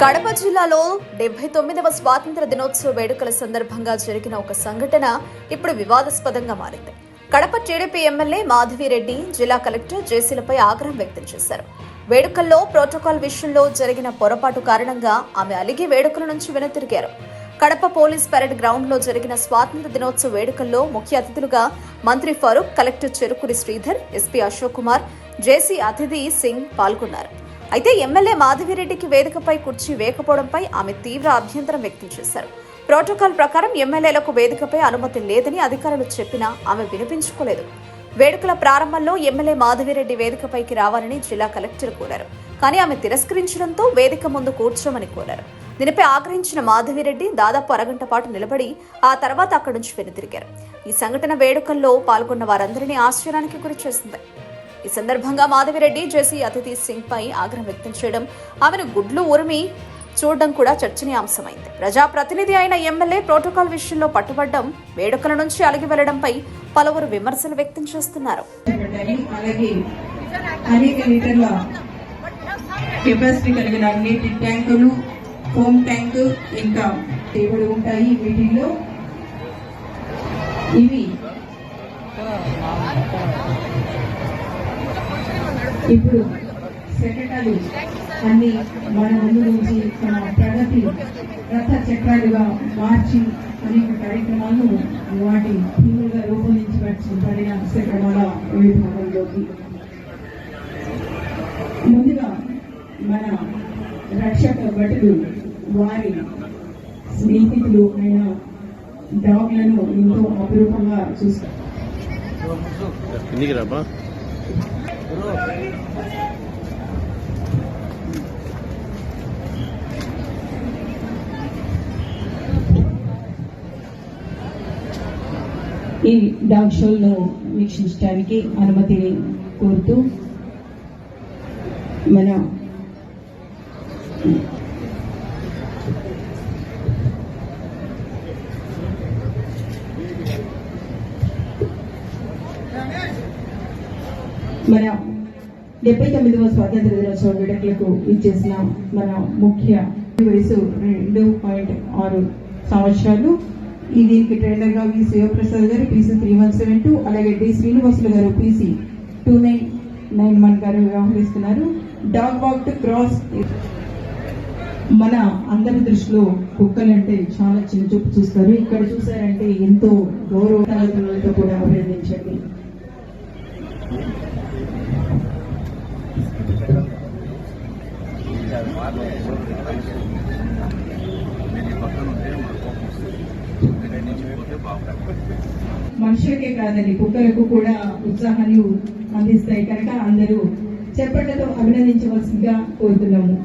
కడప జిల్లాలో డెబ్బై తొమ్మిదవ స్వాతంత్ర దినోత్సవ వేడుకల సందర్భంగా జరిగిన ఒక సంఘటన ఇప్పుడు వివాదాస్పదంగా మారింది. కడప టీడీపీ ఎమ్మెల్యే మాధవిరెడ్డి జిల్లా కలెక్టర్ జేసీలపై ఆగ్రహం వ్యక్తం చేశారు. వేడుకల్లో ప్రోటోకాల్ విషయంలో జరిగిన పొరపాటు కారణంగా ఆమె అలిగి వేడుకల నుంచి వెనుతిరిగారు. కడప పోలీస్ పరేడ్ గ్రౌండ్లో జరిగిన స్వాతంత్ర దినోత్సవ వేడుకల్లో ముఖ్య అతిథులుగా మంత్రి Farooq collector Cherukuri Sridhar SP Ashok Kumar JC Athithi Singh పాల్గొన్నారు. అయితే ఎమ్మెల్యే మాధవిరెడ్డికి వేదికపై కుర్చీ వేయకపోవడంపై ఆమె తీవ్ర అభ్యంతరం వ్యక్తం చేశారు. ప్రోటోకాల్ ప్రకారం ఎమ్మెల్యేలకు వేదికపై అనుమతి లేదని అధికారులు చెప్పినా ఆమె వినిపించుకోలేదు. వేడుకల ప్రారంభంలో ఎమ్మెల్యే మాధవిరెడ్డి వేదికపైకి రావాలని జిల్లా కలెక్టర్ కోరారు. కానీ ఆమె తిరస్కరించడంతో వేదిక ముందు కూర్చోమని కోరారు. దీనిపై ఆగ్రహించిన మాధవిరెడ్డి దాదాపు అరగంట పాటు నిలబడి ఆ తర్వాత అక్కడి నుంచి వెనుతిరిగారు. ఈ సంఘటన వేడుకల్లో పాల్గొన్న వారందరినీ ఆశ్చర్యానికి గురి చేసింది ఈ సందర్భంగా మాధవిరెడ్డి జేసీ అతిథి సింగ్ పై ఆగ్రహం వ్యక్తం చేయడం ఆమెను గుడ్లు ఉరిమి చూడడం కూడా చర్చనీయాంశమైంది. ప్రజాప్రతినిధి అయిన ఎమ్మెల్యే ప్రోటోకాల్ విషయంలో పట్టుబడ్డం వేడుకల నుంచి అలిగి వెళ్ళడంపై పలువురు విమర్శలు వ్యక్తం చేస్తున్నారు. అనేక లీటర్ల కెపాసిటీ కలిగిన నీటి ట్యాంకులు హోమ్ ట్యాంక్ ఇంకా టేబుల్ ఉంటాయి వీటిల్లో. ఇవి ఇప్పుడు సెక్రటరీ అన్ని మన ముందు నుంచి తన ప్రగతి రథ చక్రాలుగా మార్చి అనేక కార్యక్రమాలను వాటి థీములుగా రూపొందించబడిన క్రమాల విభాగంలోకి. ముందుగా మన రక్షక భటులు వారి స్నేహితులు అయిన డాగ్లను ఎంతో అపురూపంగా చూస్తారు. ఈ డాగ్ షోలను వీక్షించడానికి అనుమతిని కోరుతూ మన మన డెబ్బై తొమ్మిదవ స్వాతంత్ర దినోత్సవ వేడుకలకు ఇచ్చేసిన మన ముఖ్య వయసు రెండు పాయింట్ ఆరు సంవత్సరాలు. ఈ దీనికి ట్రైనర్గా వి శివప్రసాద్ గారు PC three one seven two అలాగే డి శ్రీనివాసులు గారు PC two nine nine one గారు వ్యవహరిస్తున్నారు. డాగ్ వాక్ టు క్రాస్ మన అందరి దృష్టిలో కుక్కలంటే చాలా చిన్న చూపు చూస్తారు. ఇక్కడ చూసారంటే ఎంతో గౌరవ కూడా అభినందించండి. మనుషులకే కాదండి కుక్కలకు కూడా ఉత్సాహాన్ని అందిస్తాయి కనుక అందరూ చెప్పట్లతో అభినందించవలసిందిగా కోరుతున్నాము.